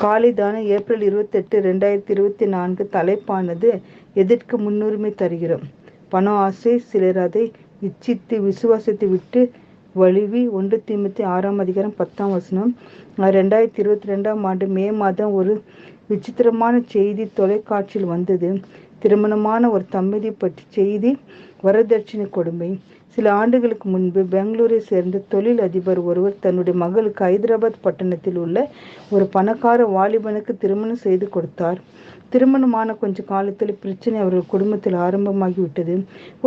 காலிதான April இருபத்தெட்டு ரெண்டாயிரத்தி இருபத்தி நான்கு தலைப்பானது எதற்கு முன்னுரிமை தருகிறோம். பண ஆசை சிலர் அதை இச்சித்து விசுவாசத்தை விட்டு வழுவி ஒன்று தீமத்தி ஆறாம் அதிகாரம் பத்தாம் வசனம் ரெண்டாயிரத்தி இருபத்தி ரெண்டாம் ஆண்டு மே மாதம் ஒரு விசித்திரமான செய்தி தொலைக்காட்சியில் வந்தது. திருமணமான ஒரு தம்பதி பற்றி செய்தி வரதட்சணை கொடுமை. சில ஆண்டுகளுக்கு முன்பு பெங்களூரை சேர்ந்த தொழில் அதிபர் ஒருவர் தன்னுடைய மகளுக்கு ஹைதராபாத் பட்டணத்தில் உள்ள ஒரு பணக்கார வாலிபனுக்கு திருமணம் செய்து கொடுத்தார். திருமணமான கொஞ்ச காலத்தில் பிரச்சனை அவர்கள் குடும்பத்தில் ஆரம்பமாகிவிட்டது.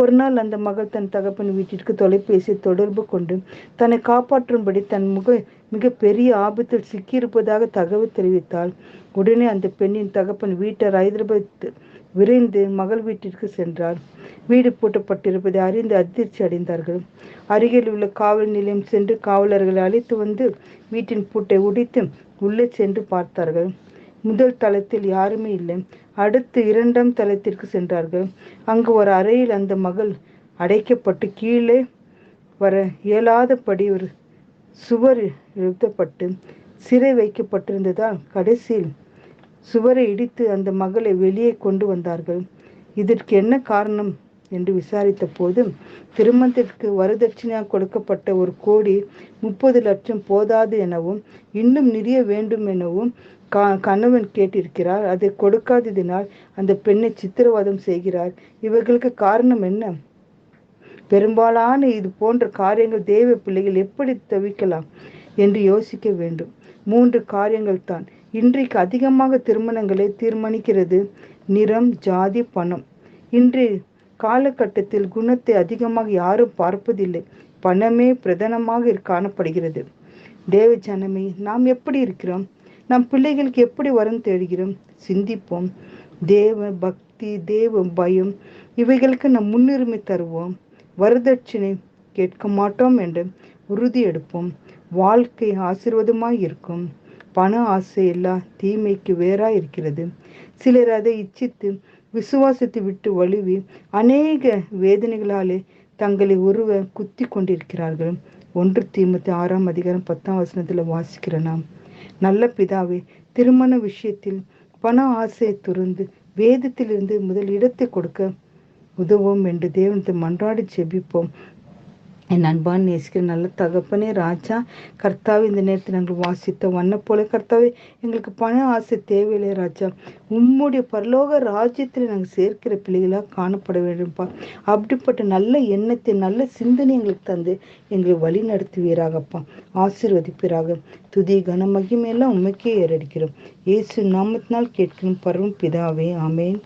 ஒரு நாள் அந்த மகள் தன் தகப்பன் வீட்டிற்கு தொலைபேசி தொடர்பு கொண்டு தன்னை காப்பாற்றும்படி தன் முக மிக பெரிய ஆபத்தில் சிக்கியிருப்பதாக தகவல் தெரிவித்தாள். உடனே அந்த பெண்ணின் தகப்பன் வீட்டார் ஹைதராபாத் விரைந்து மகள் வீட்டிற்கு சென்றார். வீடு பூட்டப்பட்டிருப்பதை அறிந்து அதிர்ச்சி அடைந்தார்கள். அருகில் உள்ள காவல் நிலையம் சென்று காவலர்களை அழைத்து வந்து வீட்டின் பூட்டை உடைத்து உள்ளே சென்று பார்த்தார்கள். முதல் தளத்தில் யாருமே இல்லை. அடுத்து இரண்டாம் தளத்திற்கு சென்றார்கள். அங்கு ஒரு அறையில் அந்த மகள் அடைக்கப்பட்டு கீழே வர இயலாதபடி ஒரு சுவர் எழுத்தப்பட்டு சிறை வைக்கப்பட்டிருந்ததால் கடைசியில் சுவரை இடித்து அந்த மகளை வெளியே கொண்டு வந்தார்கள். இதற்கு என்ன காரணம்? என்று விசாரித்த போது திருமணத்திற்கு வரதட்சணையாக கொடுக்கப்பட்ட ஒரு கோடி முப்பது லட்சம் போதாது எனவும் இன்னும் நிறைய வேண்டும் எனவும் கா கணவன் கேட்டிருக்கிறார். அதை கொடுக்காததினால் அந்த பெண்ணை சித்திரவதம் செய்கிறார். இவர்களுக்கு காரணம் என்ன? பெரும்பாலான இது போன்ற காரியங்கள் தேவ பிள்ளைகள் எப்படி தவிக்கலாம்? என்று யோசிக்க வேண்டும். மூன்று காரியங்கள் தான். இன்றைக்கு அதிகமாக திருமணங்களை தீர்மானிக்கிறது நிறம் ஜாதி பணம். இன்று காலகட்டத்தில் குணத்தை அதிகமாக யாரும் பார்ப்பதில்லை. பணமே பிரதானமாக காணப்படுகிறது. தேவ ஜனமே நாம் எப்படி இருக்கிறோம்? நம் பிள்ளைகளுக்கு எப்படி வரம் தேடுகிறோம்? சிந்திப்போம். தேவ பக்தி தேவ பயம் இவைகளுக்கு நம் முன்னுரிமை தருவோம். வரதட்சணை கேட்க மாட்டோம் என்று உறுதி எடுப்போம். வாழ்க்கை ஆசீர்வாதமாய் இருக்கும். பண ஆசை எல்லாம் தீமைக்கு வேறா இருக்கிறது சிலர் அதை இச்சித்து விசுவாசத்தை விட்டு வழுவி அநேக வேதனைகளாலே தங்களை உருவ குத்தி கொண்டிருக்கிறார்கள். ஒன்று தீமத்தி ஆறாம் அதிகாரம் பத்தாம் வசனத்துல வாசிக்கிற நாம் நல்ல பிதாவே திருமண விஷயத்தில் பண ஆசையை துறந்து வேதத்திலிருந்து முதல் இடத்தை கொடுக்க உதவும் என்று தேவனத்தை மன்றாடி செபிப்போம் என் அன்பான் நேசிக்கிற நல்ல தகப்பனே ராஜா கர்த்தாவே இந்த நேரத்தில் நாங்கள் வாசித்த வண்ண போல கர்த்தாவே எங்களுக்கு பண ஆசை தேவையில்லை ராஜா. உம்முடைய பரலோக ராஜ்யத்தில் நாங்கள் சேர்க்கிற பிள்ளைகளாக காணப்பட வேண்டும்ப்பா. அப்படிப்பட்ட நல்ல எண்ணத்தை நல்ல சிந்தனை எங்களுக்கு தந்து எங்களை வழி நடத்துவீராகப்பா. ஆசீர்வதிப்பீராக. துதி கன மகிமையெல்லாம் உண்மைக்கே ஏறடிக்கிறோம். இயேசு நாமத்தினால் கேட்கணும் பருவம் பிதாவே ஆமேன்.